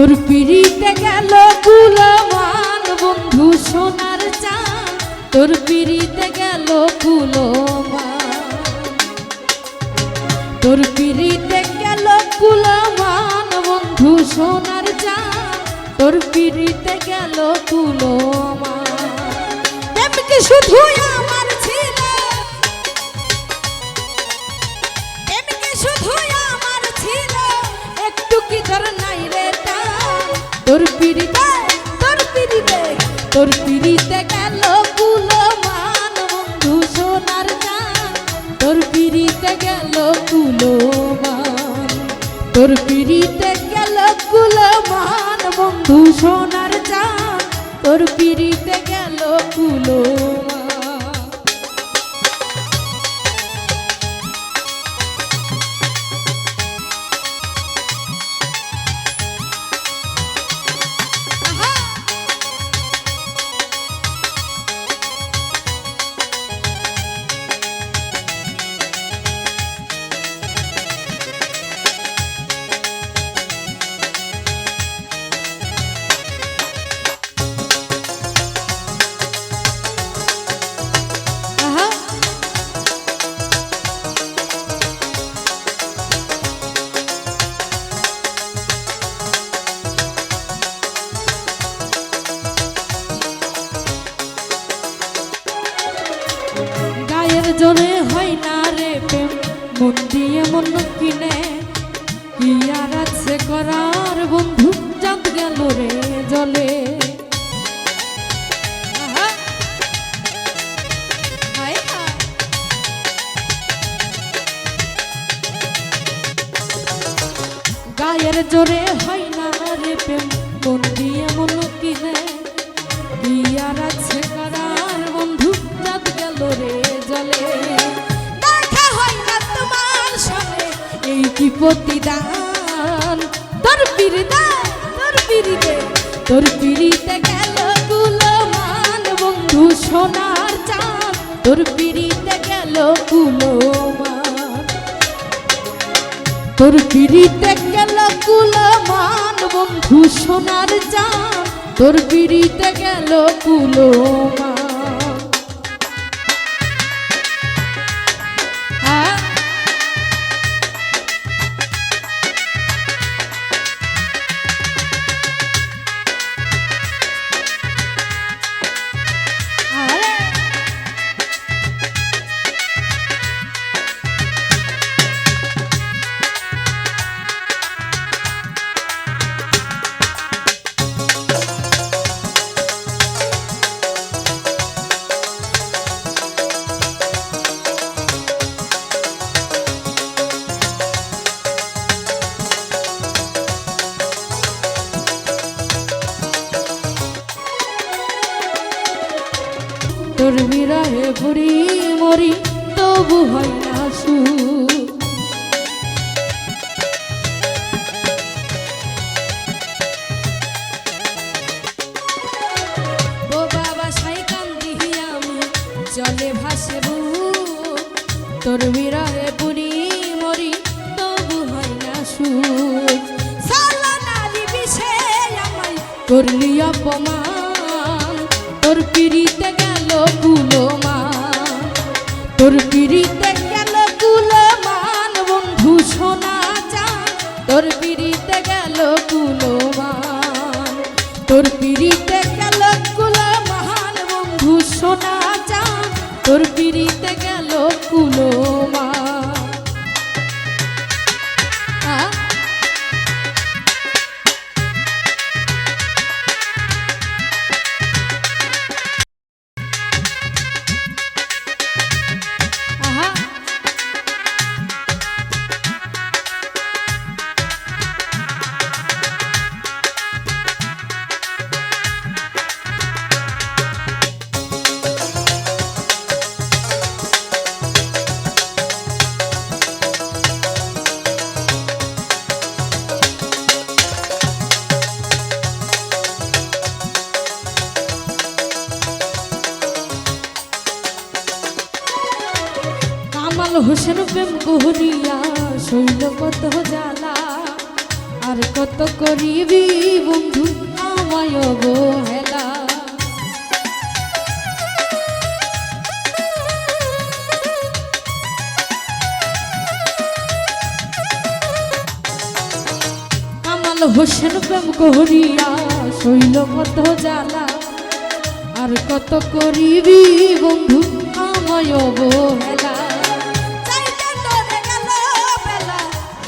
তোর পিড়িতে গেল কুলমান বন্ধু সোনার চান তোর পিড়িতে গেল কুলমান তোর পিড়িতে গেল কুলমান বন্ধু সোনার চান তোর পিড়িতে গেল কুলমান শুধু তোর পিড়িতে তোর পিড়িতে তোর পিড়িতে গেল কুলমান বন্ধু সোনার গান তোর পিড়িতে গেল কুলমান, তোর পিড়িতে গেল কুলমান বন্ধু সোনার চান তোর পিড়িতে গেল কুলমান। মন দিয়ে মন কিনে, কি আর আছে করার বন্ধু? চাঁদ গেল রে জলে। গায়ের জোরে হয় প্রতিদান। তোর পিড়িতে তোর পিড়িতে তোর পিড়িতে গেল কুলমান বন্ধু সোনার চাঁদ। তোর পিড়িতে গেল কুলমান। তোর পিড়িতে গেল কুলমান বন্ধু সোনার চাঁদ। তোর পিড়িতে গেল কুলমান। মরি তবু হয় না জলে ভাসে তোর বিরহে বুড়ি মরি, তবু হয় না সুখ। করলি অপমান, তোর পিড়িতে তোর পিড়িতে গেল কুলমান বন্ধু সোনা চা তোর পিড়িতে গেল কুলমান তোর পিড়িতে কামাল হোসেন প্রেম কহরিয়া শৈল কত জ্বালা। আর কত করিবি বন্ধু অবহেলা কামাল হোসেন প্রেম করিয়া শৈল কত জ্বালা। আর কত করিবি বন্ধু, আমায় অবহেলা